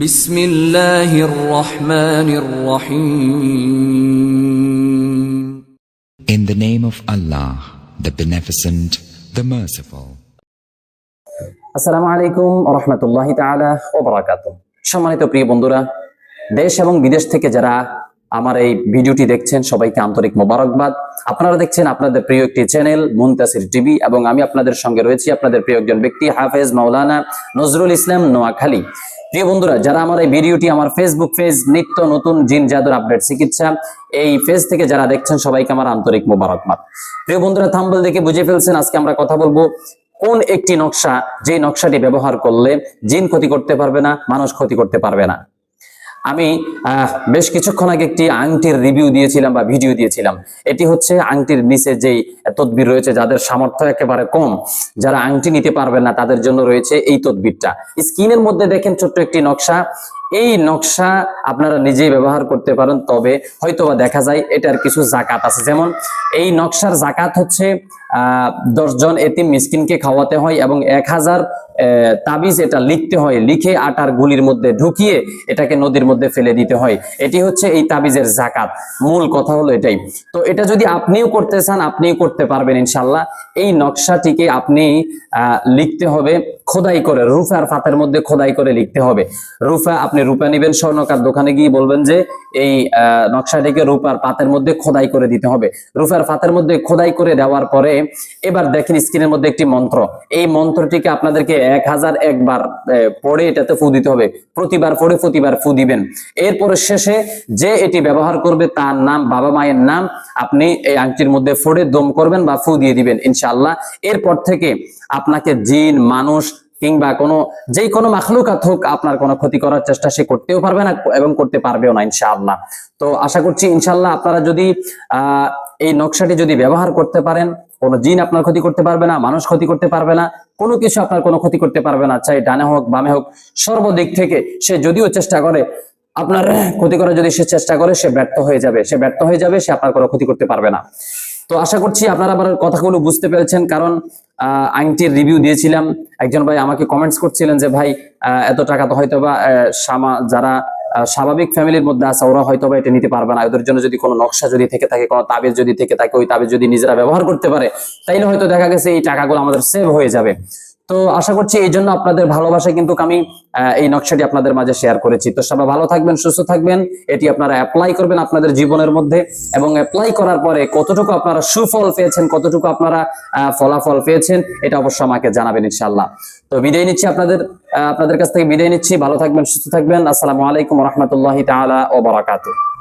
বিসমিল্লাহির রহমানির রহিম in the name of Allah the beneficent the merciful আসসালামু আলাইকুম রহমতুল্লাহ তাআলা ওয়া বারাকাতুহু সম্মানিত প্রিয় বন্ধুরা দেশ এবং বিদেশ থেকে যারা আমার এই ভিডিওটি দেখছেন সবাইকে আন্তরিক মোবারকবাদ। আপনারা দেখছেন আপনাদের প্রিয় একটি চ্যানেল মুনতাসির টিভি এবং আমি আপনাদের সঙ্গে রয়েছি আপনাদের প্রিয় একজন ব্যক্তি হাফেজ মাওলানা নজরুল ইসলাম নোয়াখালী। প্রিয় বন্ধুরা, যারা আমার এই ভিডিওটি আমার ফেসবুক পেজ নিত্য নতুন জিন জাদুর আপডেট চিকিৎসা, এই পেজ থেকে যারা দেখছেন, সবাইকে আমার আন্তরিক মোবারকবাদ। প্রিয় বন্ধুরা থাম্বল দেখে বুঝে ফেলছেন, আজকে আমরা কথা বলব কোন একটি নকশা যে নকশাটি ব্যবহার করলে জিন ক্ষতি করতে পারবে না, মানুষ ক্ষতি করতে পারবে না। আমি বেশ কিছুক্ষণ আগে একটি আংটির রিভিউ দিয়েছিলাম বা ভিডিও দিয়েছিলাম। এটি হচ্ছে আংটির নিচে যেই তদবির রয়েছে, যাদের সামর্থ্য একেবারে কম, যারা আংটি নিতে পারবেন না, তাদের জন্য রয়েছে এই তদবিরটা। স্ক্রিনের মধ্যে দেখেন ছোট্ট একটি নকশা। এই নকশা আপনারা নিজেই ব্যবহার করতে পারেন, তবে হয়তোবা দেখা যায় এটার কিছু জাকাত আছে। যেমন, এই নকশার জাকাত হচ্ছে দশজন এতিম মিসকিনকে খাওয়াতে হয় এবং এক হাজার তাবিজ এটা লিখতে হয়, লিখে আটার গুলির মধ্যে ঢুকিয়ে এটাকে নদীর মধ্যে ফেলে দিতে হয়। এটি হচ্ছে এই তাবিজের জাকাত মূল কথা হলো এটাই। তো এটা যদি আপনিও করতে চান, আপনিও করতে পারবেন ইনশাল্লাহ এই নকশাটিকে আপনি লিখতে হবে খোদাই করে, রুফা আর ফাতের মধ্যে খোদাই করে লিখতে হবে। রুফা, আপনি রূপা নিবেন স্বর্ণকার দোকানে গিয়ে বলবেন যে এই নকশাটিকে রূপার পাতের মধ্যে খোদাই করে দিতে হবে। রূপার পাতের মধ্যে খোদাই করে দেওয়ার পরে এবার দেখেন স্ক্রিনের মধ্যে একটি মন্ত্র। এই মন্ত্রটিকে আপনাদেরকে এক হাজার একবার পড়ে এটাতে ফু দিতে হবে। প্রতিবার পড়ে প্রতিবার ফু দিবেন। এরপরে শেষে যে এটি ব্যবহার করবে তার নাম, বাবা মায়ের নাম, আপনি এই আংটির মধ্যে ফোড়ে দম করবেন বা ফু দিয়ে দিবেন, ইনশাআল্লাহ। এরপর থেকে আপনাকে জিন, মানুষ কিংবা কোনো যেই কোনো মাখলুকাত হোক, আপনার কোনো ক্ষতি করার চেষ্টা সে করতেও পারবে না এবং করতে পারবেও না, ইনশাআল্লাহ। তো আশা করছি, ইনশাআল্লাহ আপনারা যদি এই নকশাটি যদি ব্যবহার করতে পারেন, কোনো জিন আপনার ক্ষতি করতে পারবে না, মানুষ ক্ষতি করতে পারবে না, কোনো কিছু আপনার কোনো ক্ষতি করতে পারবে না, চাই ডানে হোক, বামে হোক, সর্বদিক থেকে সে যদিও চেষ্টা করে, আপনার ক্ষতি করার যদি সে চেষ্টা করে, সে ব্যর্থ হয়ে যাবে। সে ব্যর্থ হয়ে যাবে, সে আপনার কোনো ক্ষতি করতে পারবে না। তো আশা করছি আপনারা আবার কথাগুলো বুঝতে পেরেছেন কারণ আহ, আংটির রিভিউ দিয়েছিলাম। একজন ভাই আমাকে কমেন্টস করছিলেন যে ভাই এত টাকা তো হয়তো বা সামা- যারা স্বাভাবিক ফ্যামিলির মধ্যে আছে ওরা হয়তো বা এটা নিতে পারবে না। ওদের জন্য যদি কোনো নকশা যদি থেকে থাকে কোনো তাবিজ যদি থেকে থাকে ওই তাবিজ যদি নিজেরা ব্যবহার করতে পারে তাইলে হয়তো দেখা গেছে এই টাকাগুলো আমাদের সেভ হয়ে যাবে। তো আশা করছি এই জন্য আপনাদের ভালোবাসা কিন্তু আমি এই নকশাটি আপনাদের মাঝে শেয়ার করেছি। তো সবাই ভালো থাকবেন, সুস্থ থাকবেন। এটি আপনারা অ্যাপ্লাই করবেন আপনাদের জীবনের মধ্যে এবং অ্যাপ্লাই করার পরে কতটুকু আপনারা সুফল পেয়েছেন, কতটুকু আপনারা ফলাফল পেয়েছেন, এটা অবশ্য আমাকে জানাবেন ইনশাল্লাহ তো বিদায় নিচ্ছি আপনাদের আপনাদের কাছ থেকে বিদায় নিচ্ছি। ভালো থাকবেন, সুস্থ থাকবেন। আসসালামু আলাইকুম রহমতুল্লাহ তাআলা ও বারাকাতুহু।